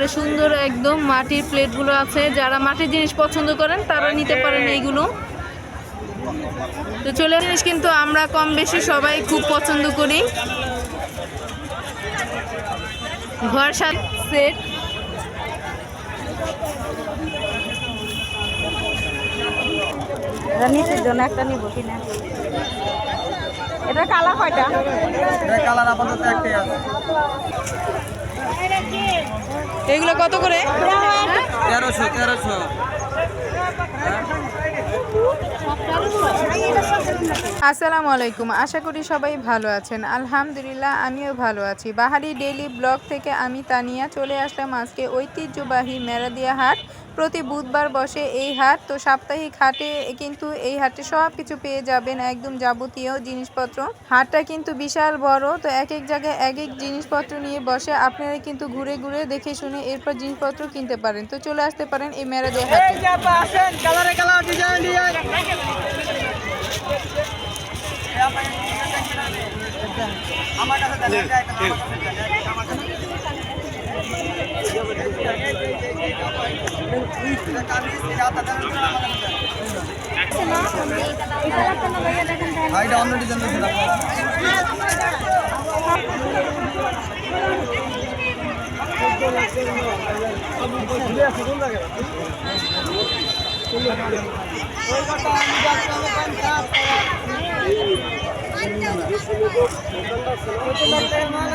করে সুন্দর একদম মাটির প্লেটগুলো আছে। যারা মাটির জিনিস পছন্দ করেন তারা নিতে পারেন এইগুলো। তো চলে জিনিস কিন্তু আমরা কম বেশি সবাই খুব পছন্দ করি। ঘর সাত সেট এটা নিচের জন্য একটা নিব কিনা। এটা কালা কয়টা? কালার আপাতত একটাই আছে। এগুলো কত করে? তেরোশো তেরোশো। আসসালামু আলাইকুম আশা করি সবাই ভালো আছেন। আলহামদুলিল্লাহ আমিও ভালো আছি। বাহারি ডেইলি ব্লগ থেকে আমি তানিয়া চলে আসলাম আজকে ঐতিহ্যবাহী মেরাদিয়া হাট প্রতি বুধবার বসে এই হাট তো সাপ্তাহিক হাটে কিন্তু এই হাটে সব কিছু পেয়ে যাবেন একদম যাবতীয় জিনিসপত্র। হাটটা কিন্তু বিশাল বড় তো এক এক জায়গায় এক এক জিনিসপত্র নিয়ে বসে আপনারা কিন্তু ঘুরে ঘুরে দেখে শুনে এরপর জিনিসপত্র কিনতে পারেন। তো চলে আসতে পারেন এই ডিজাইন ডিজাইন আমার কাছে দেখেন আমার এটা অন্য ডিজাইন দিয়েছেন আপনারা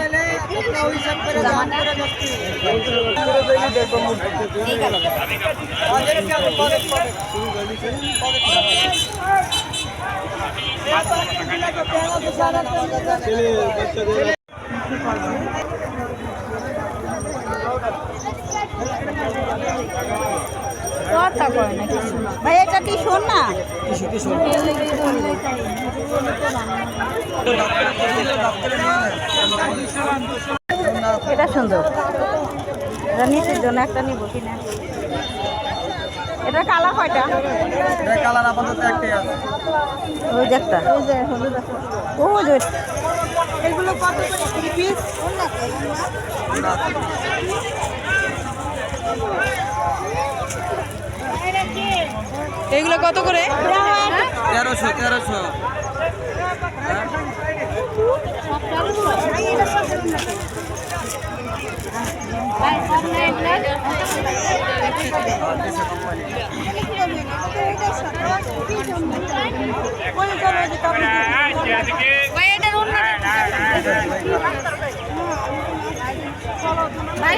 কথা কয় না কিছু ভাই এটা শোন না? এটা সুন্দর। এটা নিচের জন্য একটা নিব কিনা এটা কালা কয়টা? এটা কালার আপাতত একটাই আছে। ওই যে একটা। ও যে এগুলো কত করে? পিস? এগুলো কত করে? তেরোশো তেরোশো। ভাই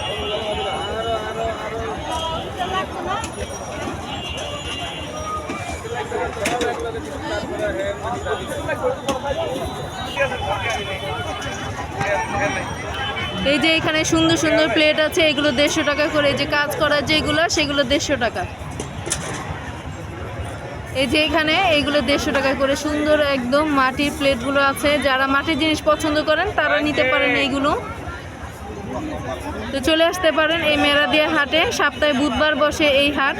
এই যে এখানে সুন্দর সুন্দর প্লেট আছে এগুলো দেড়শো টাকা করে। এই যে কাজ করা যেগুলো সেগুলো দেড়শো টাকা। এই যে এখানে এইগুলো দেড়শো টাকা করে। সুন্দর একদম মাটির প্লেটগুলো আছে। যারা মাটির জিনিস পছন্দ করেন তারা নিতে পারেন এইগুলো। তো চলে আসতে পারেন এই মেরাদিয়া হাটে। সপ্তাহে বুধবার বসে এই হাট।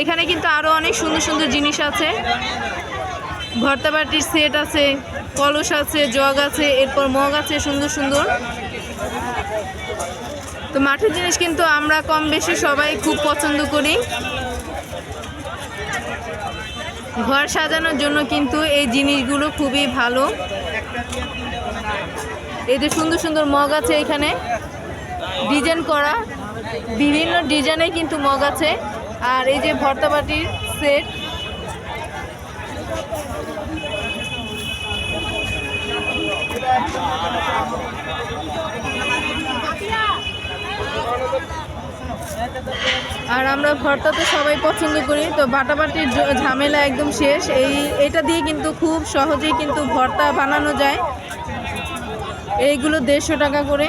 এখানে কিন্তু আরও অনেক সুন্দর সুন্দর জিনিস আছে। ভর্তাবাটির সেট আছে, কলস আছে, জগ আছে, এরপর মগ আছে, সুন্দর সুন্দর। তো মাঠের জিনিস কিন্তু আমরা কম বেশি সবাই খুব পছন্দ করি। ঘর সাজানোর জন্য কিন্তু এই জিনিসগুলো খুবই ভালো। এই যে সুন্দর সুন্দর মগ আছে এখানে। ডিজাইন করা। বিভিন্ন ডিজাইনে কিন্তু মগ আছে। আর এই যে ভর্তাবাটির সেট। আর আমরা ভর্তা তো সবাই পছন্দ করি। তো বাটাবাটির ঝামেলা একদম শেষ। এই, এটা দিয়ে কিন্তু খুব সহজেই কিন্তু ভর্তা বানানো যায়। এইগুলো দেড়শো টাকা করে।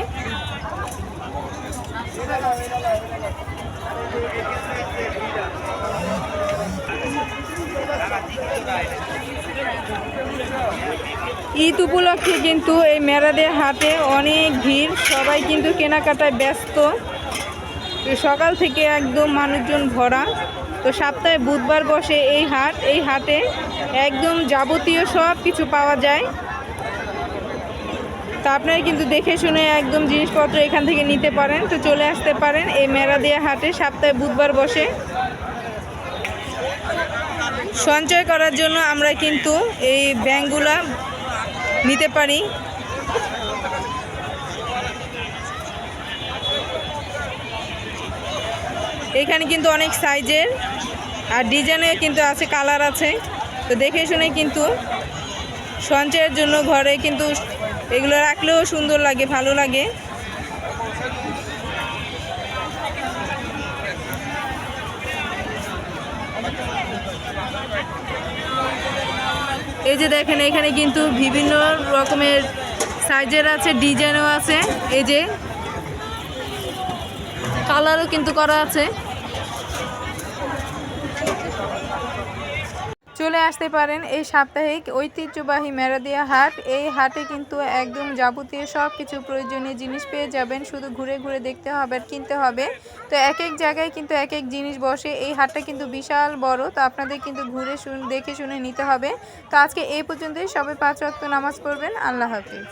ঈদ উপলক্ষে কিন্তু এই মেরাদে হাটে অনেক ভিড়। সবাই কিন্তু কেনাকাটায় ব্যস্ত। সকাল থেকে একদম মানুষজন ভরা। তো সপ্তাহে বুধবার বসে এই হাট। এই হাটে একদম যাবতীয় সব কিছু পাওয়া যায়। তো আপনারা কিন্তু দেখে শুনে একদম জিনিসপত্র এখান থেকে নিতে পারেন। তো চলে আসতে পারেন এই মেরাদিয়া হাটে, সপ্তাহে বুধবার বসে। সঞ্চয় করার জন্য আমরা কিন্তু এই ব্যাংকগুলা নিতে পারি। এখানে কিন্তু অনেক সাইজের আর ডিজাইনে কিন্তু আছে, কালার আছে। তো দেখে শুনে কিন্তু সঞ্চয়ের জন্য ঘরে কিন্তু এগুলো রাখলেও সুন্দর লাগে, ভালো লাগে। এই যে দেখেন, এখানে কিন্তু বিভিন্ন রকমের সাইজের আছে, ডিজাইনও আছে। এই যে, কালারও কিন্তু করা আছে। চলে আসতে পারেন এই সাপ্তাহিক ঐতিহ্যবাহী মেরাদিয়া হাট। এই হাটে কিন্তু একদম যাবতীয় সব কিছু প্রয়োজনীয় জিনিস পেয়ে যাবেন। শুধু ঘুরে ঘুরে দেখতে হবে আর কিনতে হবে। তো এক এক জায়গায় কিন্তু এক এক জিনিস বসে। এই হাটটা কিন্তু বিশাল বড়, তো আপনাদের কিন্তু ঘুরে শুন, দেখে শুনে নিতে হবে। তো আজকে এই পর্যন্তই। সবাই পাঁচ রক্ত নামাজ পড়বেন। আল্লাহ হাফিজ।